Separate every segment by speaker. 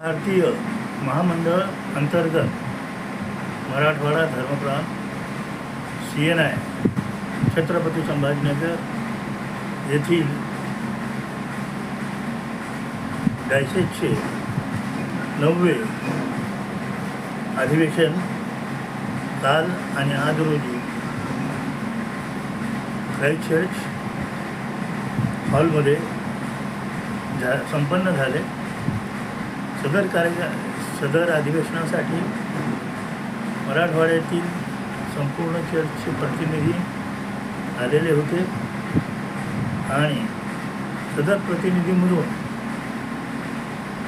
Speaker 1: भारतीय महामंडळ अंतर्गत Marathwada Dharmpran C N I Chhatrapati Sambhajinagar येथील डायसेसचे नववे अधिवेशन काल आणि आज रोजी क्राईस्ट चर्च हॉलमध्ये झा संपन्न झाले. सदर कार्य सदर अधिवेशनासाठी मराठवाड्यातील संपूर्ण चर्चचे प्रतिनिधी आलेले होते आणि सदर प्रतिनिधीमधून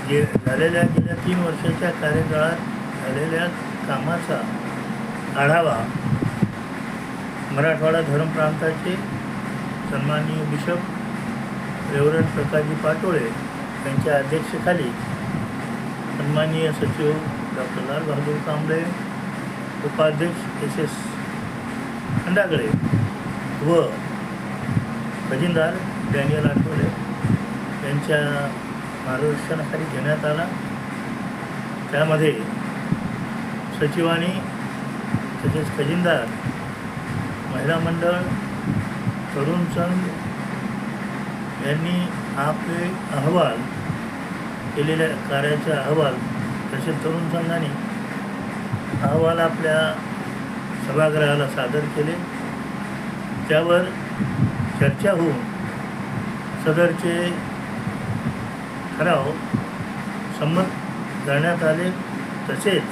Speaker 1: जे झालेल्या गेल्या तीन वर्षाच्या कार्यकाळात झालेल्या कामाचा आढावा मराठवाडा धर्म प्रांताचे सन्माननीय बिशप रेवरंड प्रकाशजी पाटोळे यांच्या अध्यक्षतेखाली सन्माननीय सचिव डॉक्टर लाल बहादूर कांबळे उपाध्यक्ष एस एस खंडागळे व खजिनदार डॅनियल आठवले यांच्या मार्गदर्शनाखाली घेण्यात आला. त्यामध्ये सचिवांनी तसेच खजिनदार महिला मंडळ तरुण संघ यांनी आपले अहवाल केलेल्या कार्याचा अहवाल तसेच तरुण संघाने अहवाल आपल्या सभागृहाला सादर केले. त्यावर चर्चा होऊन सदरचे ठराव संमत करण्यात आले. तसेच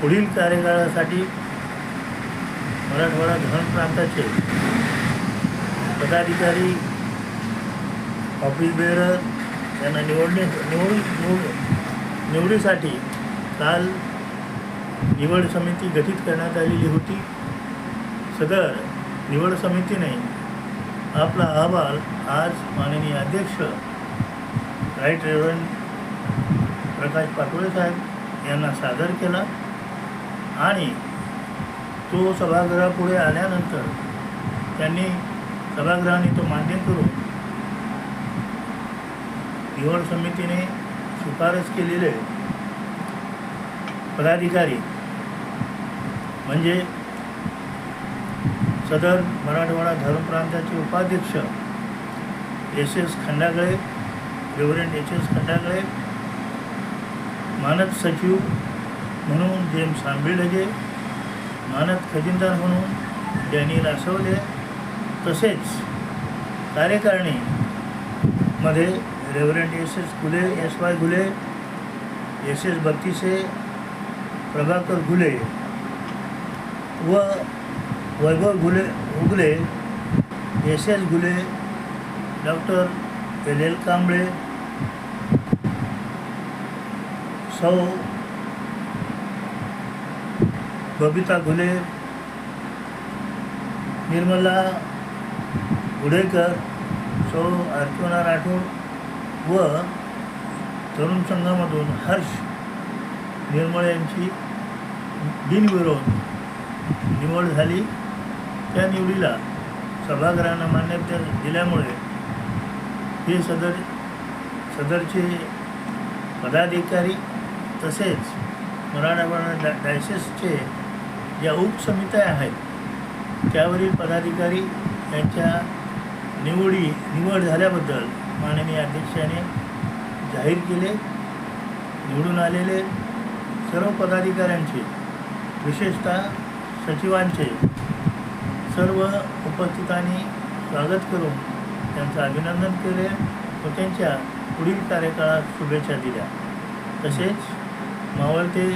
Speaker 1: पुढील कार्यकाळासाठी मराठवाडा धरण प्रांताचे पदाधिकारी ऑफिस बेअरर त्यांना निवडणे निवड निवड निवडीसाठी काल निवड समिती गठीत करण्यात आलेली होती. सदर निवड समितीने आपला अहवाल आज माननीय अध्यक्ष राईट रेव्हरंड प्रकाश पाटोळे साहेब यांना सादर केला आणि तो सभागृहापुढे आल्यानंतर त्यांनी सभागृहाने तो मान्य करून निवड समितीने शिफारस केलेले पदाधिकारी म्हणजे सदर मराठवाडा धर्म प्रांताचे उपाध्यक्ष S S Khandagale reverend H S Khandagale मानद सचिव म्हणून जेम्स आंबेडगे मानद खजिनदार म्हणून डॅनी रासवले तसेच कार्यकारिणीमध्ये reverend S S Ghule S Y Ghule S S Battise Prabhakar Ghule व Vaibhav Ghule Ugale S S Ghule doctor L L Kamble सौ बबिता घुले निर्मला गुडेकर सौ अर्चना राठोड व तरुण संघामधून हर्ष निर्मळ यांची बिनविरोध निवड झाली. त्या निवडीला सभागृहांना मान्यता दिल्यामुळे हे सदर सदरचे पदाधिकारी तसेच मराठवाडा डा डायसेसचे ज्या उपसमित्या आहेत त्यावरील पदाधिकारी यांच्या निवडी निवड झाल्याबद्दल माननीय अध्यक्षाने जाहीर केले निवडून आलेले सर्व पदाधिकाऱ्यांचे विशेषतः सचिवांचे सर्व उपस्थितांनी स्वागत करून त्यांचं अभिनंदन केले व त्यांच्या पुढील कार्यकाळात शुभेच्छा दिल्या. तसेच मावळते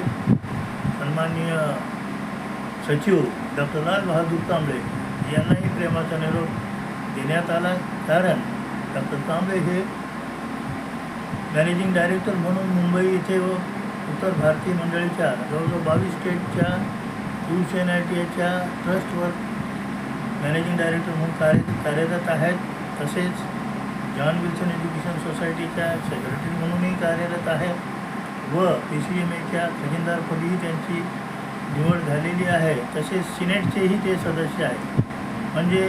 Speaker 1: सन्माननीय सचिव डॉक्टर लाल बहादूर कांबळे यांनाही प्रेमाचा निरोप देण्यात आला कारण डॉक्टर तांबे हे मॅनेजिंग डायरेक्टर म्हणून मुंबई येथे व उत्तर भारतीय मंडळीच्या जवळजवळ बावीस स्टेटच्या U C N I T एच्या ट्रस्टवर मॅनेजिंग डायरेक्टर म्हणून कार्य कार्यरत आहेत. तसेच जॉन विल्सन एज्युकेशन सोसायटीच्या सेक्रेटरी म्हणूनही कार्यरत आहेत व पी सी एम एच्या खजिनदारपदीही त्यांची निवड झालेली आहे. तसेच सिनेटचेही ते सदस्य आहेत. म्हणजे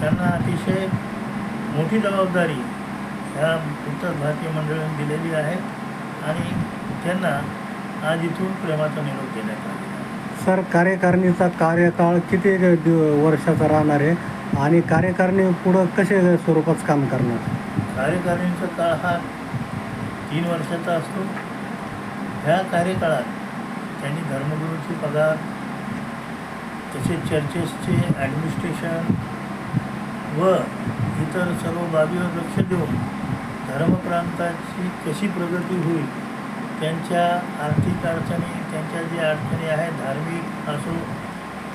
Speaker 1: त्यांना अतिशय मोठी जबाबदारी ह्या उत्तर भारतीय मंडळाने दिलेली आहे आणि त्यांना आज इथून प्रेमाचा निरोप देण्यात आहे.
Speaker 2: सर कार्यकारिणीचा कार्यकाळ किती वर्षाचा राहणार आहे? आणि कार्यकारिणी पुढं कसे स्वरूपाचं काम करणार?
Speaker 1: कार्यकारिणीचा काळ हा तीन वर्षाचा असतो. ह्या कार्यकाळात त्यांनी धर्मगुरूंचे पगार तसेच चर्चेसचे ॲडमिनिस्ट्रेशन व इतर सर्व बाबीवर लक्ष देऊन धर्मप्रांताची कशी प्रगती होईल त्यांच्या आर्थिक अडचणी त्यांच्या ज्या अडचणी आहेत धार्मिक असो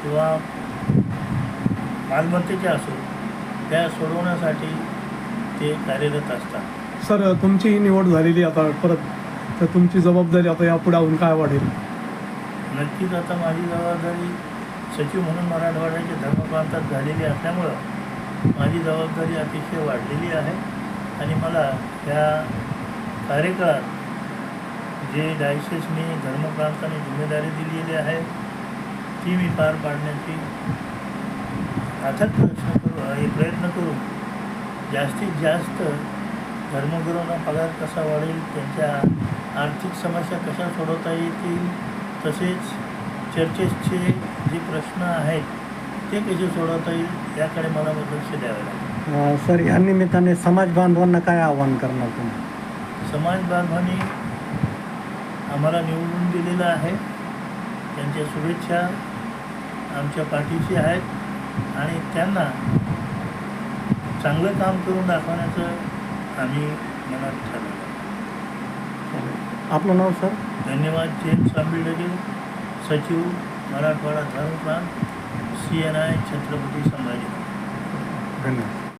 Speaker 1: किंवा मालमत्तेच्या असो त्या सोडवण्यासाठी ते कार्यरत असतात.
Speaker 3: सर तुमची ही निवड झालेली आता परत तर तुमची जबाबदारी आता यापुढे अजून काय वाढेल?
Speaker 1: नक्कीच आता माझी जबाबदारी सचिव म्हणून मराठवाड्याच्या धर्मप्रांतात झालेली असल्यामुळं माझी जबाबदारी अतिशय वाढलेली आहे. आणि मला त्या कार्यकाळात जे डायसेसनी धर्मप्रांताने जिम्मेदारी दिलेली आहे ती मी पार पाडण्याची अथक प्रश्न करू प्रयत्न करून जास्तीत जास्त धर्मगुरूंना पगार कसा वाढेल त्यांच्या आर्थिक समस्या कशा सोडवता येतील तसेच चर्चेसचे जे प्रश्न आहेत ते कसे सोडवता येईल याकडे मला लक्ष द्यावे लागेल.
Speaker 2: अं, सर या निमित्ताने समाज बांधवांना काय आव्हान करणार तुम्ही?
Speaker 1: समाज बांधवांनी आम्हाला निवडून दिलेलं आहे. त्यांच्या शुभेच्छा आमच्या पाठीशी आहेत. आणि त्यांना चांगलं काम करून दाखवण्याचं आम्ही मनात ठरवलं.
Speaker 2: आपलं नाव सर?
Speaker 1: धन्यवाद. जेम्स आंबिडगे सचिव Marathwada धर्मप्रांत C N I Chhatrapati Sambhaji
Speaker 2: धन्यवाद.